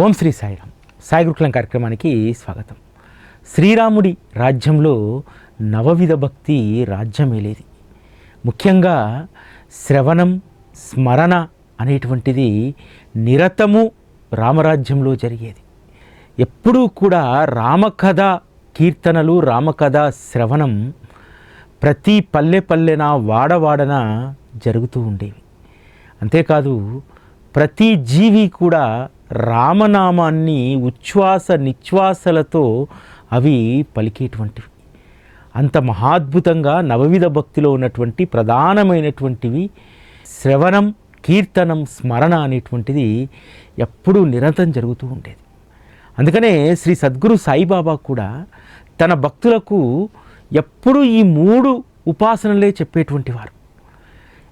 ఓం శ్రీ సాయిరామ్. సాయి గురుకులం కార్యక్రమానికి స్వాగతం. శ్రీరాముడి రాజ్యంలో నవవిధ భక్తి రాజ్యమేలేది. ముఖ్యంగా శ్రవణం స్మరణ అనేటువంటిది నిరతము రామరాజ్యంలో జరిగేది. ఎప్పుడూ కూడా రామకథ కీర్తనలు రామకథ శ్రవణం ప్రతి పల్లె పల్లెన వాడవాడన జరుగుతూ ఉండేవి. అంతేకాదు ప్రతి జీవి కూడా రామనామాన్ని ఉచ్ఛ్వాస నిశ్వాసలతో అవి పలికేటువంటివి. అంత మహాద్భుతంగా నవవిధ భక్తిలో ఉన్నటువంటి ప్రధానమైనటువంటివి శ్రవణం కీర్తనం స్మరణ అనేటువంటిది ఎప్పుడూ నిరంతరం జరుగుతూ ఉండేది. అందుకనే శ్రీ సద్గురు సాయిబాబా కూడా తన భక్తులకు ఎప్పుడూ ఈ మూడు ఉపాసనలే చెప్పేటువంటి వారు.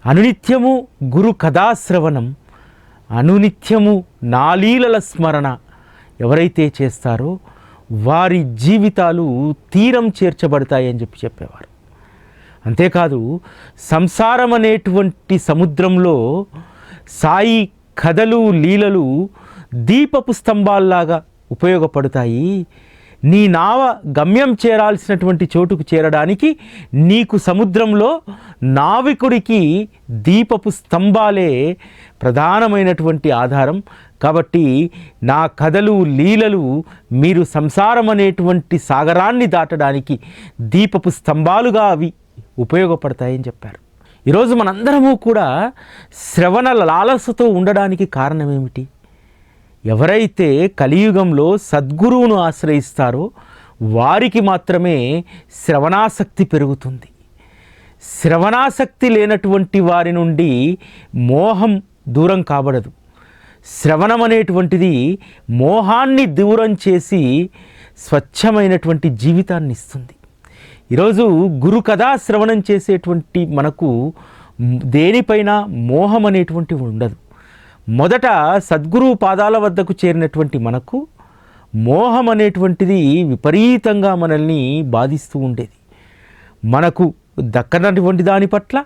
అనునిత్యము గురు కథాశ్రవణం అనునిత్యము నాలీలల స్మరణ ఎవరైతే చేస్తారో వారి జీవితాలు తీరం చేర్చబడతాయని చెప్పి చెప్పేవారు. అంతేకాదు సంసారం అనేటువంటి సముద్రంలో సాయి కథలు లీలలు దీపపు స్తంభాల్లాగా ఉపయోగపడతాయి. నీ నావ గమ్యం చేరాల్సినటువంటి చోటుకు చేరడానికి నీకు సముద్రంలో నావికుడికి దీపపు స్తంభాలే ప్రధానమైనటువంటి ఆధారం. కాబట్టి నా కథలు లీలలు మీరు సంసారం అనేటువంటి సాగరాన్ని దాటడానికి దీపపు స్తంభాలుగా అవి ఉపయోగపడతాయని చెప్పారు. ఈరోజు మనందరము కూడా శ్రవణ లాలసతో ఉండడానికి కారణం ఏమిటి ఎవరైతే కలియుగంలో సద్గురువును ఆశ్రయిస్తారో వారికి మాత్రమే శ్రవణాసక్తి పెరుగుతుంది. శ్రవణాసక్తి లేనటువంటి వారి నుండి మోహం దూరం కాబడదు. శ్రవణం అనేటువంటిది మోహాన్ని దూరం చేసి స్వచ్ఛమైనటువంటి జీవితాన్ని ఇస్తుంది. ఈరోజు గురు కథా శ్రవణం చేసేటువంటి మనకు దేనిపైన మోహం అనేటువంటి ఉండదు. మొదట సద్గురు పాదాల వద్దకు చేరినటువంటి మనకు మోహం అనేటువంటిది విపరీతంగా మనల్ని బాధిస్తూ ఉండేది. మనకు దక్కనటువంటి దాని పట్ల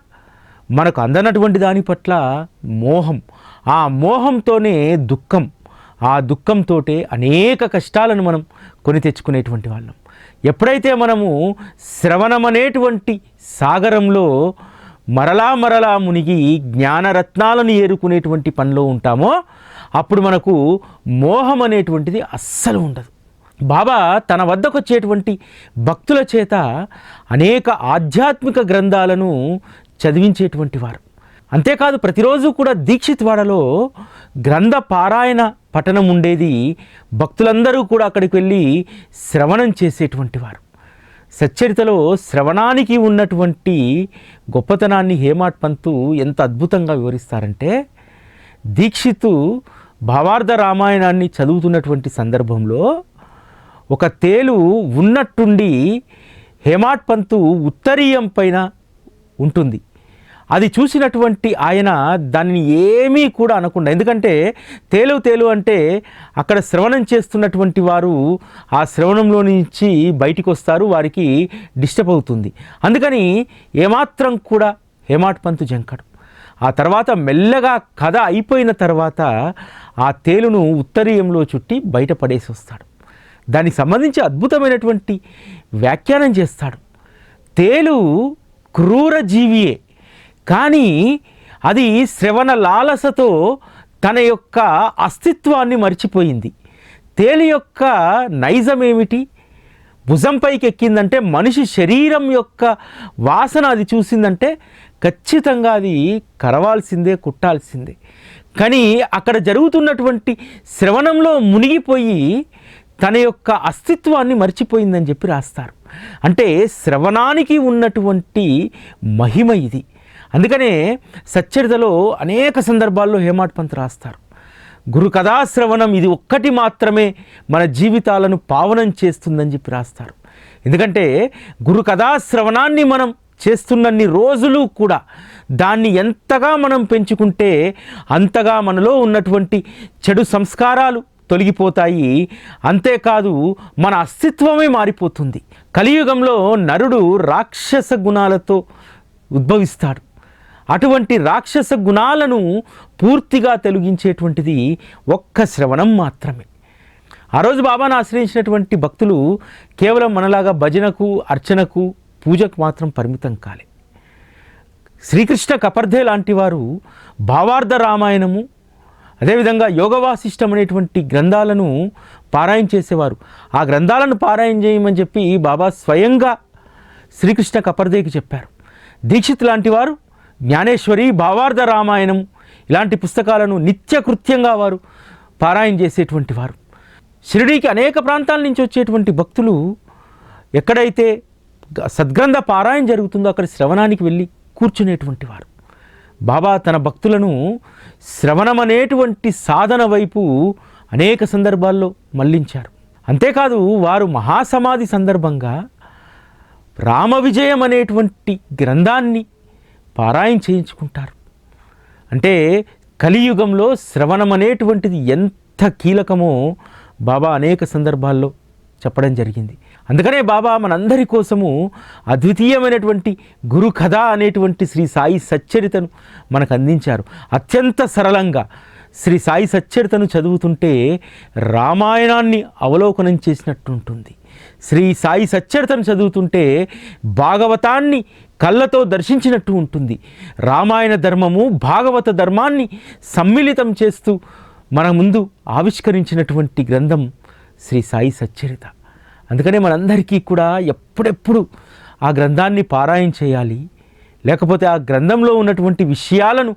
మనకు అందనటువంటి దాని పట్ల మోహం. ఆ మోహంతోనే దుఃఖం. ఆ దుఃఖంతో అనేక కష్టాలను మనం కొని తెచ్చుకునేటువంటి వాళ్ళం. ఎప్పుడైతే మనము శ్రవణం అనేటువంటి సాగరంలో మరలా మరలా మునిగి జ్ఞానరత్నాలను ఏరుకునేటువంటి పనిలో ఉంటామో అప్పుడు మనకు మోహం అనేటువంటిది అస్సలు ఉండదు. బాబా తన వద్దకు వచ్చేటువంటి భక్తుల చేత అనేక ఆధ్యాత్మిక గ్రంథాలను చదివించేటువంటి వారు. అంతేకాదు ప్రతిరోజు కూడా దీక్షిత్ వాడలో గ్రంథ పారాయణ పఠనం ఉండేది భక్తులందరూ కూడా అక్కడికి వెళ్ళి శ్రవణం చేసేటువంటి వారు. సచ్చరితలో శ్రవణానికి ఉన్నటువంటి గొప్పతనాన్ని హేమాట్ పంతు ఎంత అద్భుతంగా వివరిస్తారంటే దీక్షితు భావార్థ రామాయణాన్ని చదువుతున్నటువంటి సందర్భంలో ఒక తేలు ఉన్నట్టుండి హేమాట్ పంతు ఉత్తరీయం పైన ఉంటుంది. అది చూసినటువంటి ఆయన దానిని ఏమీ కూడా అనకుండా ఎందుకంటే తేలు తేలు అంటే అక్కడ శ్రవణం చేస్తున్నటువంటి వారు ఆ శ్రవణంలో నుంచి బయటికి వస్తారు వారికి డిస్టర్బ్ అవుతుంది. అందుకని ఏమాత్రం కూడా హేమాట్ పంతు జంకడు. ఆ తర్వాత మెల్లగా కథ అయిపోయిన తర్వాత ఆ తేలును ఉత్తరీయంలో చుట్టి బయట పడేసి వస్తాడు. దానికి సంబంధించి అద్భుతమైనటువంటి వ్యాఖ్యానం చేస్తాడు. తేలు క్రూర జీవియే. కానీ అది శ్రవణ లాలసతో తన యొక్క అస్తిత్వాన్ని మర్చిపోయింది. తేలి యొక్క నైజం ఏమిటి భుజంపైకి ఎక్కిందంటే మనిషి శరీరం యొక్క వాసన అది చూసిందంటే ఖచ్చితంగా అది కరవాల్సిందే కుట్టాల్సిందే. కానీ అక్కడ జరుగుతున్నటువంటి శ్రవణంలో మునిగిపోయి తన యొక్క అస్తిత్వాన్ని మర్చిపోయిందని చెప్పి రాస్తారు. అంటే శ్రవణానికి ఉన్నటువంటి మహిమ ఇది. అందుకనే సచ్చరితలో అనేక సందర్భాల్లో హేమాట్ పంత్ రాస్తారు. గురు కథాశ్రవణం ఇది ఒక్కటి మాత్రమే మన జీవితాలను పావనం చేస్తుందని చెప్పి రాస్తారు. ఎందుకంటే గురు కథాశ్రవణాన్ని మనం చేస్తున్నన్ని రోజులు కూడా దాన్ని ఎంతగా మనం పెంచుకుంటే అంతగా మనలో ఉన్నటువంటి చెడు సంస్కారాలు తొలగిపోతాయి. అంతేకాదు మన అస్తిత్వమే మారిపోతుంది. కలియుగంలో నరుడు రాక్షస గుణాలతో ఉద్భవిస్తాడు. అటువంటి రాక్షస గుణాలను పూర్తిగా తొలగించేటువంటిది ఒక్క శ్రవణం మాత్రమే. ఆ రోజు బాబాను ఆశ్రయించినటువంటి భక్తులు కేవలం మనలాగా భజనకు అర్చనకు పూజకు మాత్రం పరిమితం కాలే. శ్రీకృష్ణ కపర్ధే లాంటి వారు భావార్థ రామాయణము అదేవిధంగా యోగవాసిష్టం అనేటువంటి గ్రంథాలను పారాయణ చేసేవారు. ఆ గ్రంథాలను పారాయణ చేయమని చెప్పి బాబా స్వయంగా శ్రీకృష్ణ కపర్దేకి చెప్పారు. దీక్షిత్ లాంటి వారు జ్ఞానేశ్వరి భావార్థ రామాయణం ఇలాంటి పుస్తకాలను నిత్యకృత్యంగా వారు పారాయణ చేసేటువంటి వారు. షిరిడీకి అనేక ప్రాంతాల నుంచి వచ్చేటువంటి భక్తులు ఎక్కడైతే సద్గ్రంథ పారాయణ జరుగుతుందో అక్కడ శ్రవణానికి వెళ్ళి కూర్చునేటువంటి వారు. బాబా తన భక్తులను శ్రవణం అనేటువంటి సాధన వైపు అనేక సందర్భాల్లో మళ్ళించారు. అంతేకాదు వారు మహాసమాధి సందర్భంగా రామ విజయం అనేటువంటి గ్రంథాన్ని పారాయణ చేయించుకుంటారు. అంటే కలియుగంలో శ్రవణం అనేటువంటిది ఎంత కీలకమో బాబా అనేక సందర్భాల్లో చెప్పడం జరిగింది. అందుకనే బాబా మనందరి కోసము అద్వితీయమైనటువంటి గురు కథ అనేటువంటి శ్రీ సాయి సచ్చరితను మనకు అందించారు. అత్యంత సరళంగా శ్రీ సాయి సచ్చరితను చదువుతుంటే రామాయణాన్ని అవలోకనం చేసినట్టు ఉంటుంది శ్రీ సాయి సచ్చరితను చదువుతుంటే భాగవతాన్ని కళ్ళతో దర్శించినట్టు ఉంటుంది. రామాయణ ధర్మము భాగవత ధర్మాన్ని సమ్మిళితం చేస్తూ మన ముందు ఆవిష్కరించినటువంటి గ్రంథం శ్రీ సాయి సచ్చరిత. అందుకనే మనందరికీ కూడా ఎప్పుడెప్పుడు ఆ గ్రంథాన్ని పారాయణ చేయాలి. లేకపోతే ఆ గ్రంథంలో ఉన్నటువంటి విషయాలను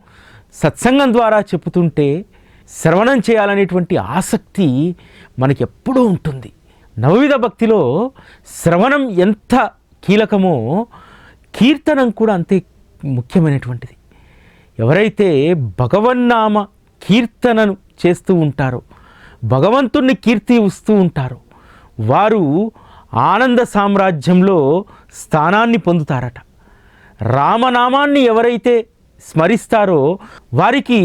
సత్సంగం ద్వారా చెబుతుంటే శ్రవణం చేయాలనేటువంటి ఆసక్తి మనకి ఎప్పుడూ ఉంటుంది. నవవిధ భక్తిలో శ్రవణం ఎంత కీలకమో కీర్తనం కూడా అంతే ముఖ్యమైనటువంటిది. ఎవరైతే భగవన్నామ కీర్తనను చేస్తూ ఉంటారో భగవంతుణ్ణి కీర్తి వస్తూ ఉంటారో వారు ఆనంద సామ్రాజ్యంలో స్థానాన్ని పొందుతారట. రామనామాన్ని ఎవరైతే స్మరిస్తారో వారికి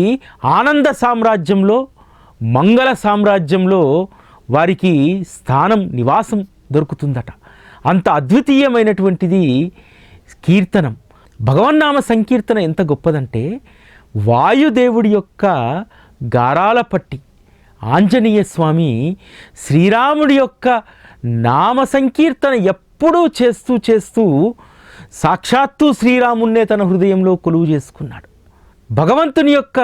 ఆనంద సామ్రాజ్యంలో మంగళ సామ్రాజ్యంలో వారికి స్థానం నివాసం దొరుకుతుందట. అంత అద్వితీయమైనటువంటిది కీర్తనం. భగవన్నామ సంకీర్తన ఎంత గొప్పదంటే వాయుదేవుడి యొక్క గారాల పట్టి ఆంజనేయ స్వామి శ్రీరాముడి యొక్క నామ సంకీర్తన ఎప్పుడూ చేస్తూ చేస్తూ సాక్షాత్తు శ్రీరాముణ్ణే తన హృదయంలో కొలువు చేసుకున్నాడు. భగవంతుని యొక్క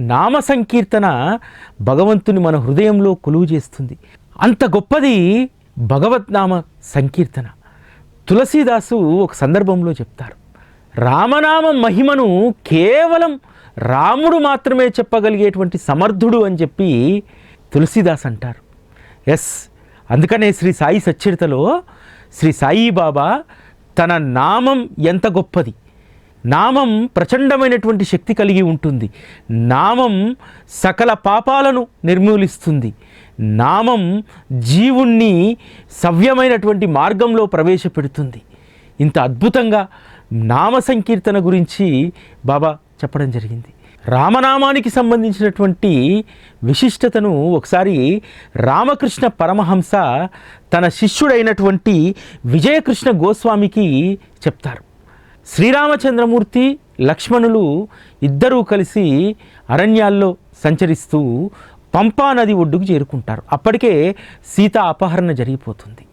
నామ సంకీర్తన భగవంతుని మన హృదయంలో కొలువు చేస్తుంది. అంత గొప్పది భగవద్నామ సంకీర్తన. తులసీదాసు ఒక సందర్భంలో చెప్తారు. రామనామ మహిమను కేవలం రాముడు మాత్రమే చెప్పగలిగేటువంటి సమర్థుడు అని చెప్పి తులసీదాస్ అంటారు. ఎస్ అందుకనే శ్రీ సాయి సచ్చరితలో శ్రీ సాయి బాబా తన నామం ఎంత గొప్పది. నామం ప్రచండమైనటువంటి శక్తి కలిగి ఉంటుంది. నామం సకల పాపాలను నిర్మూలిస్తుంది. నామం జీవుణ్ణి సవ్యమైనటువంటి మార్గంలో ప్రవేశపెడుతుంది. ఇంత అద్భుతంగా నామ సంకీర్తన గురించి బాబా చెప్పడం జరిగింది. రామనామానికి సంబంధించినటువంటి విశిష్టతను ఒకసారి రామకృష్ణ పరమహంస తన శిష్యుడైనటువంటి విజయకృష్ణ గోస్వామికి చెప్తారు. శ్రీరామచంద్రమూర్తి లక్ష్మణులు ఇద్దరూ కలిసి అరణ్యాల్లో సంచరిస్తూ పంపా నది ఒడ్డుకు చేరుకుంటారు. అప్పటికే సీత అపహరణ జరిగిపోతుంది.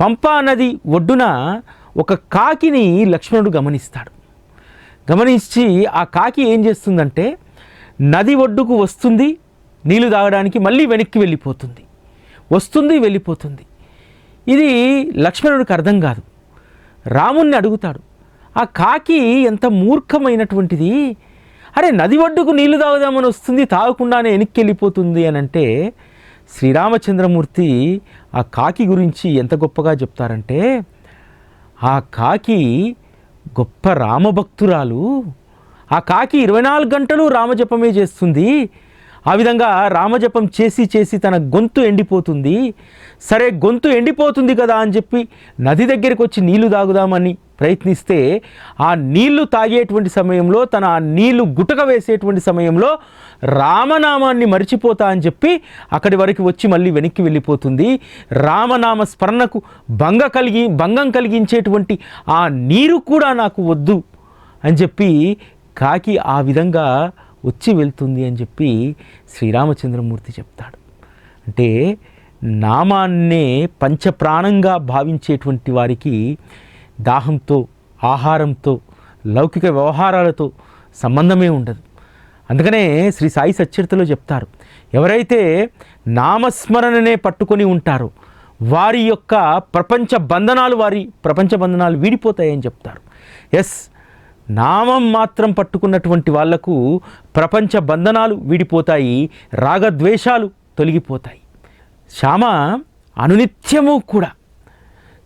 పంపా నది ఒడ్డున ఒక కాకిని లక్ష్మణుడు గమనిస్తాడు. గమనించి ఆ కాకి ఏం చేస్తుందంటే నది ఒడ్డుకు వస్తుంది నీళ్ళు తాగడానికి మళ్ళీ వెనక్కి వెళ్ళిపోతుంది. వస్తుంది వెళ్ళిపోతుంది. ఇది లక్ష్మణుడికి అర్థం కాదు. రాముణ్ణి అడుగుతాడు ఆ కాకి ఎంత మూర్ఖమైనటువంటిది? అరే నది ఒడ్డుకు నీళ్ళు తాగుదామని వస్తుంది తాగకుండానే వెనక్కి వెళ్ళిపోతుంది అని అంటే శ్రీరామచంద్రమూర్తి ఆ కాకి గురించి ఎంత గొప్పగా చెప్తారంటే ఆ కాకి గొప్ప రామభక్తురాలు. ఆ కాకి ఇరవై నాలుగు గంటలు రామజపమే చేస్తుంది. ఆ విధంగా రామజపం చేసి చేసి తన గొంతు ఎండిపోతుంది. సరే గొంతు ఎండిపోతుంది కదా అని చెప్పి నది దగ్గరికి వచ్చి నీళ్ళు తాగుదామని ప్రయత్నిస్తే ఆ నీళ్ళు తాగేటువంటి సమయంలో తన ఆ నీళ్ళు గుటక వేసేటువంటి సమయంలో రామనామాన్ని మర్చిపోతా అని చెప్పి అక్కడి వరకు వచ్చి మళ్ళీ వెనక్కి వెళ్ళిపోతుంది. రామనామ స్మరణకు భంగ కలిగి భంగం కలిగించేటువంటి ఆ నీరు కూడా నాకు వద్దు అని చెప్పి కాకి ఆ విధంగా వచ్చి వెళ్తుంది అని చెప్పి శ్రీరామచంద్రమూర్తి చెప్తాడు. అంటే నామాన్నే పంచప్రాణంగా భావించేటువంటి వారికి దాహంతో ఆహారంతో లౌకిక వ్యవహారాలతో సంబంధమే ఉండదు. అందుకనే శ్రీ సాయి సచ్చరితలో చెప్తారు ఎవరైతే నామస్మరణనే పట్టుకొని ఉంటారో వారి యొక్క ప్రపంచ బంధనాలు వారి ప్రపంచ బంధనాలు వీడిపోతాయని చెప్తారు. ఎస్ నామం మాత్రం పట్టుకున్నటువంటి వాళ్ళకు ప్రపంచ బంధనాలు వీడిపోతాయి రాగద్వేషాలు తొలగిపోతాయి. శ్యామ అనునిత్యము కూడా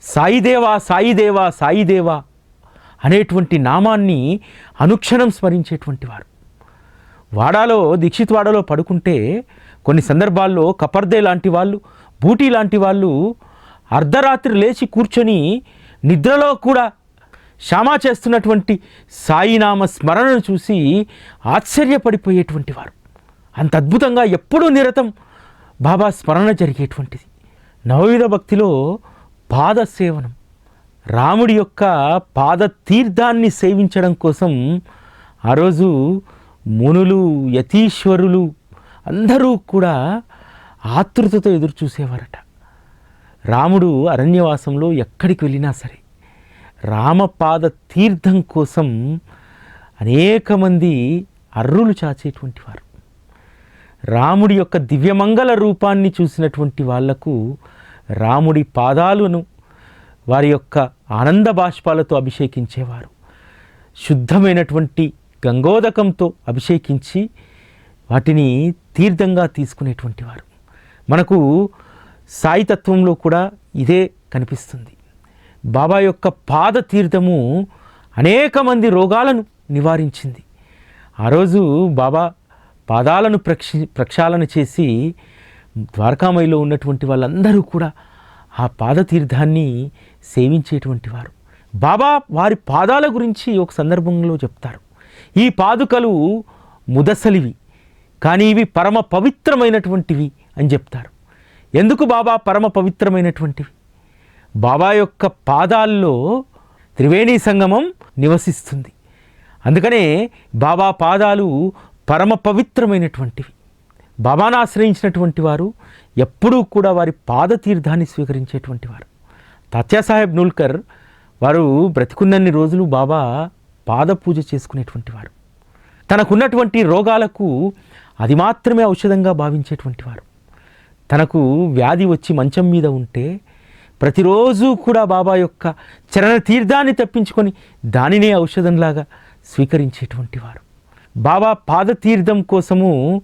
సాయిదేవా సాయిదేవా సాయిదేవా అనేటువంటి నామాన్ని అనుక్షణం స్మరించేటువంటి వారు. వాడాలో దీక్షిత్ వాడలో పడుకుంటే కొన్ని సందర్భాల్లో కపర్దే లాంటి వాళ్ళు బూటీ లాంటి వాళ్ళు అర్ధరాత్రి లేచి కూర్చొని నిద్రలో కూడా క్షమా చేస్తున్నటువంటి సాయినామ స్మరణను చూసి ఆశ్చర్యపడిపోయేటువంటి వారు. అంత అద్భుతంగా ఎప్పుడూ నిరతం బాబా స్మరణ జరిగేటువంటిది. నవవిధ భక్తిలో పాద సేవనం రాముడి యొక్క పాద తీర్థాన్ని సేవించడం కోసం ఆ రోజు మునులు యతీశ్వరులు అందరూ కూడా ఆతృతతో ఎదురు చూసేవారట రాముడు అరణ్యవాసంలో ఎక్కడికి వెళ్ళినా సరే రామపాద తీర్థం కోసం అనేక మంది అర్రులు చాచేటువంటి వారు. రాముడి యొక్క దివ్యమంగళ రూపాన్ని చూసినటువంటి వాళ్ళకు రాముడి పాదాలను వారి యొక్క ఆనంద బాష్పాలతో అభిషేకించేవారు. శుద్ధమైనటువంటి గంగోదకంతో అభిషేకించి వాటిని తీర్థంగా తీసుకునేటువంటి వారు. మనకు సాయితత్వంలో కూడా ఇదే కనిపిస్తుంది. బాబా యొక్క పాద తీర్థము అనేక మంది రోగాలను నివారించింది. ఆ రోజు బాబా పాదాలను ప్రక్షి ప్రక్షాళన చేసి ద్వారకామయిలో ఉన్నటువంటి వాళ్ళందరూ కూడా ఆ పాదతీర్థాన్ని సేవించేటువంటి వారు. బాబా వారి పాదాల గురించి ఒక సందర్భంలో చెప్తారు. ఈ పాదుకలు ముదసలివి కానీ ఇవి పరమ పవిత్రమైనటువంటివి అని చెప్తారు. ఎందుకు బాబా పరమ పవిత్రమైనటువంటివి? బాబా యొక్క పాదాల్లో త్రివేణి సంగమం నివసిస్తుంది. అందుకనే బాబా పాదాలు పరమ పవిత్రమైనటువంటివి. బాబాను ఆశ్రయించినటువంటి వారు ఎప్పుడూ కూడా వారి పాదతీర్థాన్ని స్వీకరించేటువంటి వారు. తాత్యాసాహెబ్ నూల్కర్ వారు బ్రతికున్నన్ని రోజులు బాబా పాద పూజ చేసుకునేటువంటి వారు. తనకున్నటువంటి రోగాలకు అది మాత్రమే ఔషధంగా భావించేటువంటి వారు. తనకు వ్యాధి వచ్చి మంచం మీద ఉంటే ప్రతిరోజు కూడా బాబా యొక్క చరణ తీర్థాన్ని తప్పించుకొని దానినే ఔషధంలాగా స్వీకరించేటువంటి వారు. బాబా పాదతీర్థం కోసము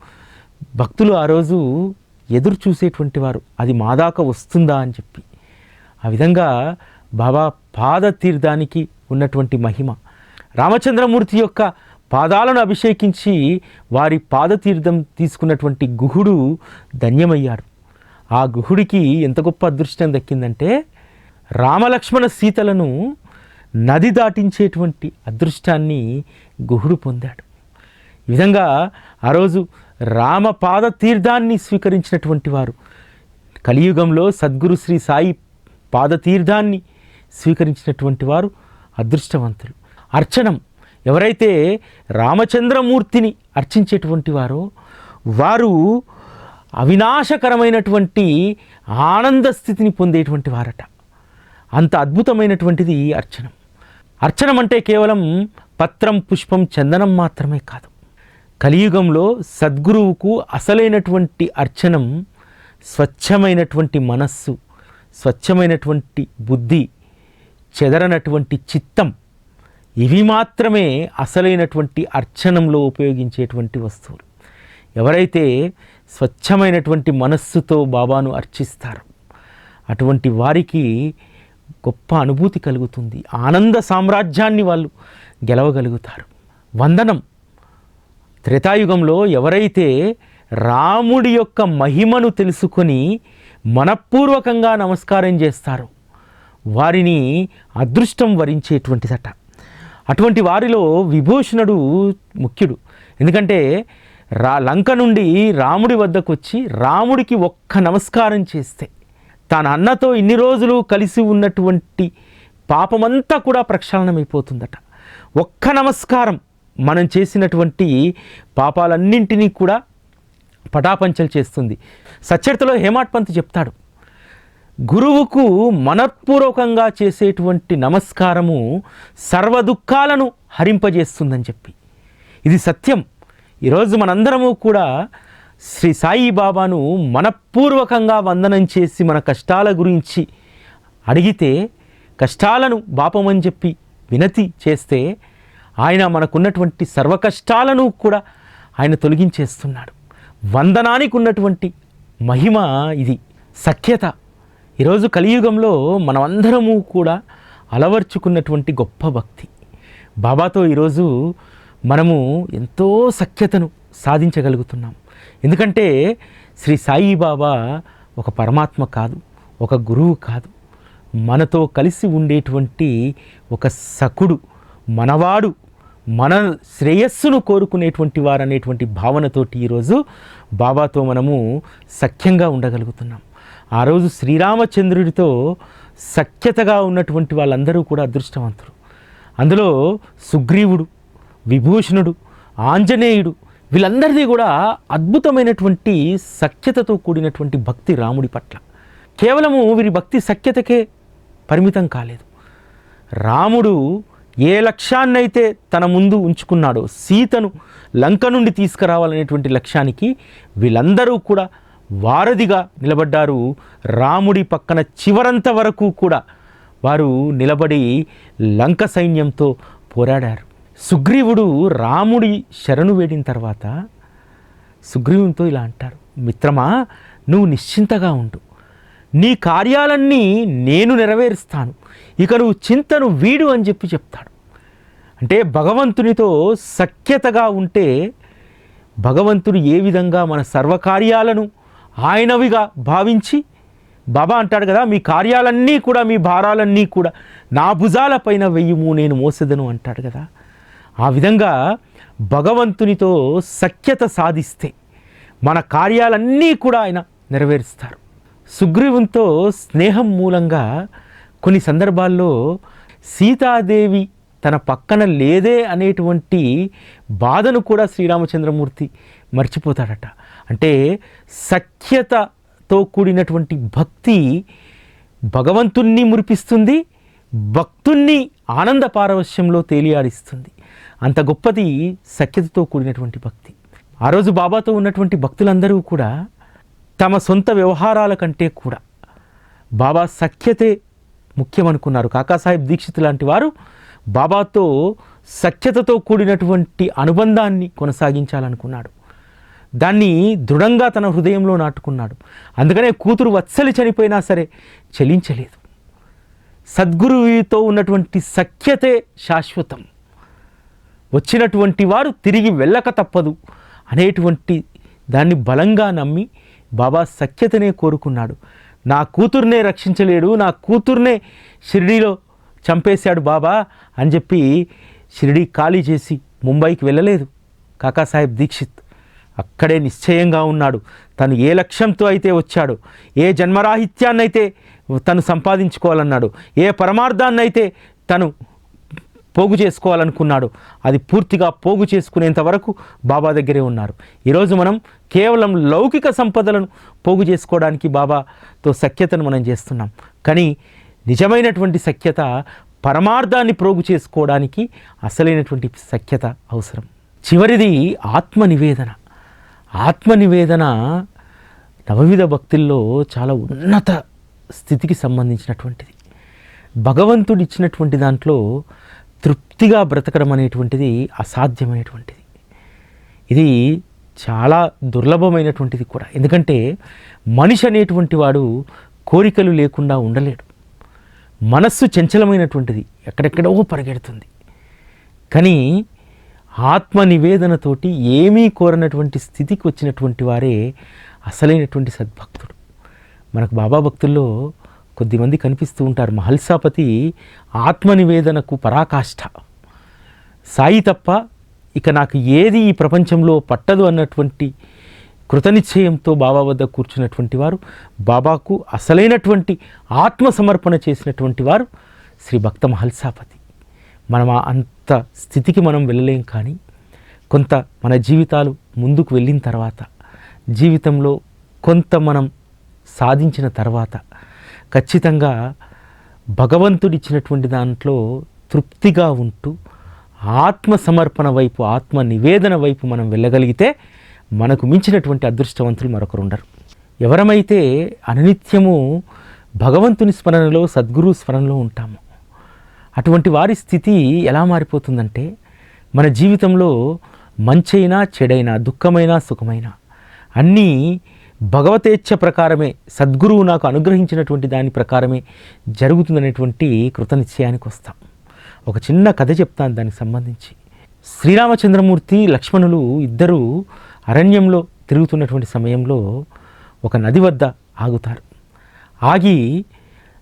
భక్తులు ఆ రోజు ఎదురు చూసేటువంటి వారు అది మా దాకా వస్తుందా అని చెప్పి. ఆ విధంగా బాబా పాదతీర్థానికి ఉన్నటువంటి మహిమ. రామచంద్రమూర్తి యొక్క పాదాలను అభిషేకించి వారి పాదతీర్థం తీసుకున్నటువంటి గుహుడు ధన్యమయ్యారు. ఆ గుహుడికి ఎంత గొప్ప అదృష్టం దక్కిందంటే రామలక్ష్మణ సీతలను నది దాటించేటువంటి అదృష్టాన్ని గుహుడు పొందాడు. ఈ విధంగా ఆ రోజు రామ పాద తీర్థాన్ని స్వీకరించినటువంటి వారు. కలియుగంలో సద్గురు శ్రీ సాయి పాదతీర్థాన్ని స్వీకరించినటువంటి వారు అదృష్టవంతులు. అర్చనం ఎవరైతే రామచంద్రమూర్తిని అర్చించేటువంటి వారో వారు అవినాశకరమైనటువంటి ఆనంద స్థితిని పొందేటువంటి వారట. అంత అద్భుతమైనటువంటిది అర్చనం అర్చనం. అంటే కేవలం పత్రం పుష్పం చందనం మాత్రమే కాదు. కలియుగంలో సద్గురువుకు అసలైనటువంటి అర్చనం స్వచ్ఛమైనటువంటి మనస్సు స్వచ్ఛమైనటువంటి బుద్ధి చెదరనటువంటి చిత్తం ఇవి మాత్రమే అసలైనటువంటి అర్చనంలో ఉపయోగించేటువంటి వస్తువులు. ఎవరైతే స్వచ్ఛమైనటువంటి మనస్సుతో బాబాను అర్చిస్తారు అటువంటి వారికి గొప్ప అనుభూతి కలుగుతుంది. ఆనంద సామ్రాజ్యాన్ని వాళ్ళు గెలవగలుగుతారు. వందనం. త్రేతాయుగంలో ఎవరైతే రాముడి యొక్క మహిమను తెలుసుకొని మనపూర్వకంగా నమస్కారం చేస్తారో వారిని అదృష్టం వరించేటువంటిదట. అటువంటి వారిలో విభూషణుడు ముఖ్యుడు. ఎందుకంటే రా లంక నుండి రాముడి వద్దకు వచ్చి రాముడికి ఒక్క నమస్కారం చేస్తే తన అన్నతో ఇన్ని రోజులు కలిసి ఉన్నటువంటి పాపమంతా కూడా ప్రక్షాళనమైపోతుందట. ఒక్క నమస్కారం మనం చేసినటువంటి పాపాలన్నింటినీ కూడా పటాపంచలు చేస్తుంది. సచ్చరితలో హేమాట్ పంత్ చెప్తాడు గురువుకు మనఃపూర్వకంగా చేసేటువంటి నమస్కారము సర్వ దుఃఖాలను హరింపజేస్తుందని చెప్పి. ఇది సత్యం. ఈరోజు మనందరము కూడా శ్రీ సాయిబాబాను మనపూర్వకంగా వందనం చేసి మన కష్టాల గురించి అడిగితే కష్టాలను బాపమని చెప్పి వినతి చేస్తే ఆయన మనకున్నటువంటి సర్వకష్టాలను కూడా ఆయన తొలగించేస్తున్నాడు. వందనానికి ఉన్నటువంటి మహిమ ఇది సఖ్యత. ఈరోజు కలియుగంలో మనమందరము కూడా అలవర్చుకున్నటువంటి గొప్ప భక్తి. బాబాతో ఈరోజు మనము ఎంతో సఖ్యతను సాధించగలుగుతున్నాం. ఎందుకంటే శ్రీ సాయిబాబా ఒక పరమాత్మ కాదు ఒక గురువు కాదు. మనతో కలిసి ఉండేటువంటి ఒక సకుడు మనవాడు మన శ్రేయస్సును కోరుకునేటువంటి వారు అనేటువంటి భావనతోటి ఈరోజు బాబాతో మనము సఖ్యంగా ఉండగలుగుతున్నాం. ఆ రోజు శ్రీరామచంద్రుడితో సఖ్యతగా ఉన్నటువంటి వాళ్ళందరూ కూడా అదృష్టవంతులు. అందులో సుగ్రీవుడు విభూషణుడు ఆంజనేయుడు వీళ్ళందరిది కూడా అద్భుతమైనటువంటి సఖ్యతతో కూడినటువంటి భక్తి రాముడి పట్ల. కేవలము వీరి భక్తి సఖ్యతకే పరిమితం కాలేదు. రాముడు ఏ లక్ష్యాన్నైతే తన ముందు ఉంచుకున్నాడో సీతను లంక నుండి తీసుకురావాలనేటువంటి లక్ష్యానికి వీళ్ళందరూ కూడా వారధిగా నిలబడ్డారు. రాముడి పక్కన చివరంత వరకు కూడా వారు నిలబడి లంక సైన్యంతో పోరాడారు. సుగ్రీవుడు రాముడి శరణు వేడిన తర్వాత సుగ్రీవునితో ఇలా అంటారు మిత్రమా నువ్వు నిశ్చింతగా ఉండు. నీ కార్యాలన్నీ నేను నెరవేరుస్తాను. ఇక నువ్వు చింతను వీడు అని చెప్పి చెప్తాడు. అంటే భగవంతునితో సఖ్యతగా ఉంటే భగవంతుడు ఏ విధంగా మన సర్వకార్యాలను ఆయనవిగా భావించి బాబా అంటాడు కదా మీ కార్యాలన్నీ కూడా మీ భారాలన్నీ కూడా నా భుజాల పైన వెయ్యము నేను మోసదను అంటాడు కదా. ఆ విధంగా భగవంతునితో సఖ్యత సాధిస్తే మన కార్యాలన్నీ కూడా ఆయన నెరవేరుస్తారు. సుగ్రీవునితో స్నేహం మూలంగా కొన్ని సందర్భాల్లో సీతాదేవి తన పక్కన లేదే అనేటువంటి బాధను కూడా శ్రీరామచంద్రమూర్తి మర్చిపోతాడట. అంటే సఖ్యతతో కూడినటువంటి భక్తి భగవంతుణ్ణి మురిపిస్తుంది భక్తుణ్ణి ఆనంద పారవశ్యంలో తేలియాడిస్తుంది. అంత గొప్పది సఖ్యతతో కూడినటువంటి భక్తి. ఆ రోజు బాబాతో ఉన్నటువంటి భక్తులందరూ కూడా తమ సొంత వ్యవహారాల కంటే కూడా బాబా సఖ్యతే ముఖ్యమనుకున్నారు. కాకాసాహెబ్ దీక్షిత్ లాంటి వారు బాబాతో సఖ్యతతో కూడినటువంటి అనుబంధాన్ని కొనసాగించాలనుకున్నాడు. దాన్ని దృఢంగా తన హృదయంలో నాటుకున్నాడు. అందుకనే కూతురు వత్సలి చనిపోయినా సరే చలించలేదు. సద్గురువుతో ఉన్నటువంటి సఖ్యతే శాశ్వతం. వచ్చినటువంటి వారు తిరిగి వెళ్ళక తప్పదు అనేటువంటి దాన్ని బలంగా నమ్మి బాబా సఖ్యతనే కోరుకున్నాడు. నా కూతుర్నే రక్షించలేడు నా కూతుర్నే షిరిడీలో చంపేశాడు బాబా అని చెప్పి షిరిడీ ఖాళీ చేసి ముంబైకి వెళ్ళలేదు. కాకాసాహెబ్ దీక్షిత్ అక్కడే నిశ్చయంగా ఉన్నాడు. తను ఏ లక్ష్యంతో అయితే వచ్చాడు ఏ జన్మరాహిత్యాన్నైతే తను సంపాదించుకోవాలన్నాడు ఏ పరమార్థాన్నైతే తను పోగు చేసుకోవాలనుకున్నాడు. అది పూర్తిగా పోగు చేసుకునేంత వరకు బాబా దగ్గరే ఉన్నారు. ఈరోజు మనం కేవలం లౌకిక సంపదలను పోగు చేసుకోవడానికి బాబాతో సఖ్యతను మనం చేస్తున్నాం. కానీ నిజమైనటువంటి సఖ్యత పరమార్థాన్ని ప్రోగు చేసుకోవడానికి అసలైనటువంటి సఖ్యత అవసరం. చివరిది ఆత్మ నివేదన ఆత్మ నివేదన నవవిధ భక్తుల్లో చాలా ఉన్నత స్థితికి సంబంధించినటువంటిది. భగవంతుడు ఇచ్చినటువంటి దాంట్లో తృప్తిగా బ్రతకడం అనేటువంటిది అసాధ్యమైనటువంటిది. ఇది చాలా దుర్లభమైనటువంటిది కూడా. ఎందుకంటే మనిషి అనేటువంటి వాడు కోరికలు లేకుండా ఉండలేడు. మనస్సు చంచలమైనటువంటిది ఎక్కడెక్కడో పరిగెడుతుంది. కానీ ఆత్మ నివేదనతోటి ఏమీ కోరనటువంటి స్థితికి వచ్చినటువంటి వారే అసలైనటువంటి సద్భక్తుడు. మనకు బాబా భక్తుల్లో కొద్దిమంది కనిపిస్తూ ఉంటారు. మహల్సాపతి ఆత్మనివేదనకు పరాకాష్ఠ సాయి తప్ప ఇక నాకు ఏది ఈ ప్రపంచంలో పట్టదు అన్నటువంటి కృతనిశ్చయంతో బాబా వద్ద కూర్చున్నటువంటి వారు బాబాకు అసలైనటువంటి ఆత్మ సమర్పణ చేసినటువంటి వారు శ్రీ భక్త మహల్సాపతి. మనం అంత స్థితికి మనం వెళ్ళలేం కానీ కొంత మన జీవితాలు ముందుకు వెళ్ళిన తర్వాత జీవితంలో కొంత మనం సాధించిన తర్వాత ఖచ్చితంగా భగవంతుడిచ్చినటువంటి దాంట్లో తృప్తిగా ఉంటూ ఆత్మ సమర్పణ వైపు ఆత్మ నివేదన వైపు మనం వెళ్ళగలిగితే మనకు మించినటువంటి అదృష్టవంతులు మరొకరు ఉండరు ఎవరమైతే అననిత్యము భగవంతుని స్మరణలో సద్గురు స్మరణలో ఉంటాము అటువంటి వారి స్థితి ఎలా మారిపోతుందంటే మన జీవితంలో మంచైనా చెడైనా దుఃఖమైనా సుఖమైనా అన్నీ భగవతేచ్ఛ ప్రకారమే సద్గురువు నాకు అనుగ్రహించినటువంటి దాని ప్రకారమే జరుగుతుందనేటువంటి కృతనిశ్చయానికి వస్తాం. ఒక చిన్న కథ చెప్తాను దానికి సంబంధించి. శ్రీరామచంద్రమూర్తి లక్ష్మణులు ఇద్దరూ అరణ్యంలో తిరుగుతున్నటువంటి సమయంలో ఒక నది వద్ద ఆగుతారు. ఆగి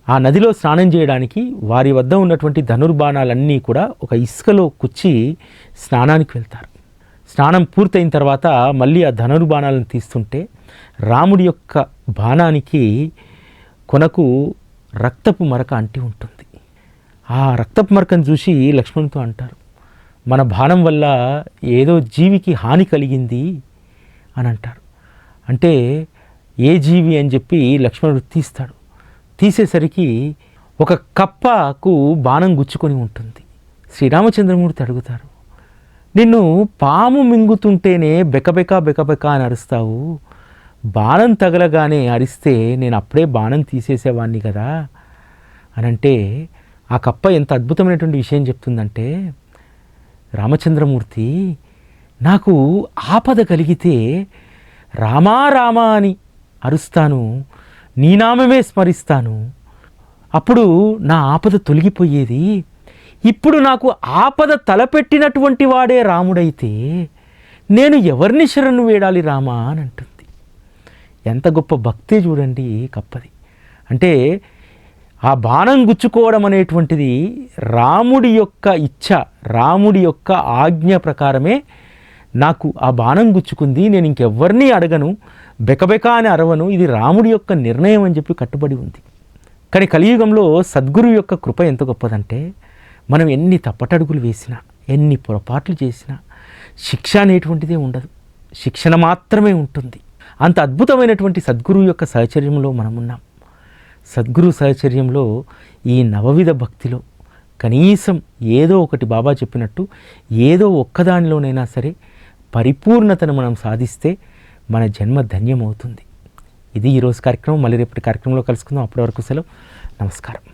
ఆ నదిలో స్నానం చేయడానికి వారి వద్ద ఉన్నటువంటి ధనుర్బాణాలన్నీ కూడా ఒక ఇసుకలో కుచ్చి స్నానానికి వెళ్తారు. స్నానం పూర్తయిన తర్వాత మళ్ళీ ఆ ధనుర్బాణాలను తీస్తుంటే రాముడి యొక్క బాణానికి కొనకు రక్తపు మరక అంటి ఉంటుంది. ఆ రక్తపు మరకను చూసి లక్ష్మణుతో అంటారు మన బాణం వల్ల ఏదో జీవికి హాని కలిగింది అని అంటారు. అంటే ఏ జీవి అని చెప్పి లక్ష్మణుడు తీస్తాడు. తీసేసరికి ఒక కప్పకు బాణం గుచ్చుకొని ఉంటుంది. శ్రీరామచంద్రమూర్తి అడుగుతారు నిన్ను పాము మింగుతుంటేనే బెకబెక బెకబెక అని అరుస్తావు. బాణం తగలగానే అరిస్తే నేను అప్పుడే బాణం తీసేసేవాడిని కదా? అని అంటే ఆ కప్ప ఎంత అద్భుతమైనటువంటి విషయం చెప్తుందంటే రామచంద్రమూర్తి నాకు ఆపద కలిగితే రామా రామా అని అరుస్తాను నీ నామమే స్మరిస్తాను. అప్పుడు నా ఆపద తొలగిపోయేది ఇప్పుడు నాకు ఆపద తలపెట్టినటువంటి వాడే రాముడైతే నేను ఎవరిని శరణు వేడాలి రామా అని అంటుంది. ఎంత గొప్ప భక్తి చూడండి కప్పది. అంటే ఆ బాణం గుచ్చుకోవడం అనేటువంటిది రాముడి యొక్క ఇచ్ఛ రాముడి యొక్క ఆజ్ఞ ప్రకారమే నాకు ఆ బాణం గుచ్చుకుంది నేను ఇంకెవ్వరిని అడగను బెకబెక అని అరవను ఇది రాముడి యొక్క నిర్ణయం అని చెప్పి కట్టుబడి ఉంది. కానీ కలియుగంలో సద్గురు యొక్క కృప ఎంత గొప్పదంటే మనం ఎన్ని తప్పటడుగులు వేసినా ఎన్ని పొరపాట్లు చేసినా శిక్ష అనేటువంటిదే ఉండదు. శిక్షణ మాత్రమే ఉంటుంది. అంత అద్భుతమైనటువంటి సద్గురు యొక్క సహచర్యంలో మనం ఉన్నాం. సద్గురు సహచర్యంలో ఈ నవవిధ భక్తిలో కనీసం ఏదో ఒకటి బాబా చెప్పినట్టు ఏదో ఒక్కదానిలోనైనా సరే పరిపూర్ణతను మనం సాధిస్తే మన జన్మ ధన్యమవుతుంది. ఇది ఈరోజు కార్యక్రమం. మళ్ళీ రేపటి కార్యక్రమంలో కలుసుకుందాం. అప్పటి వరకు సెలవు. నమస్కారం.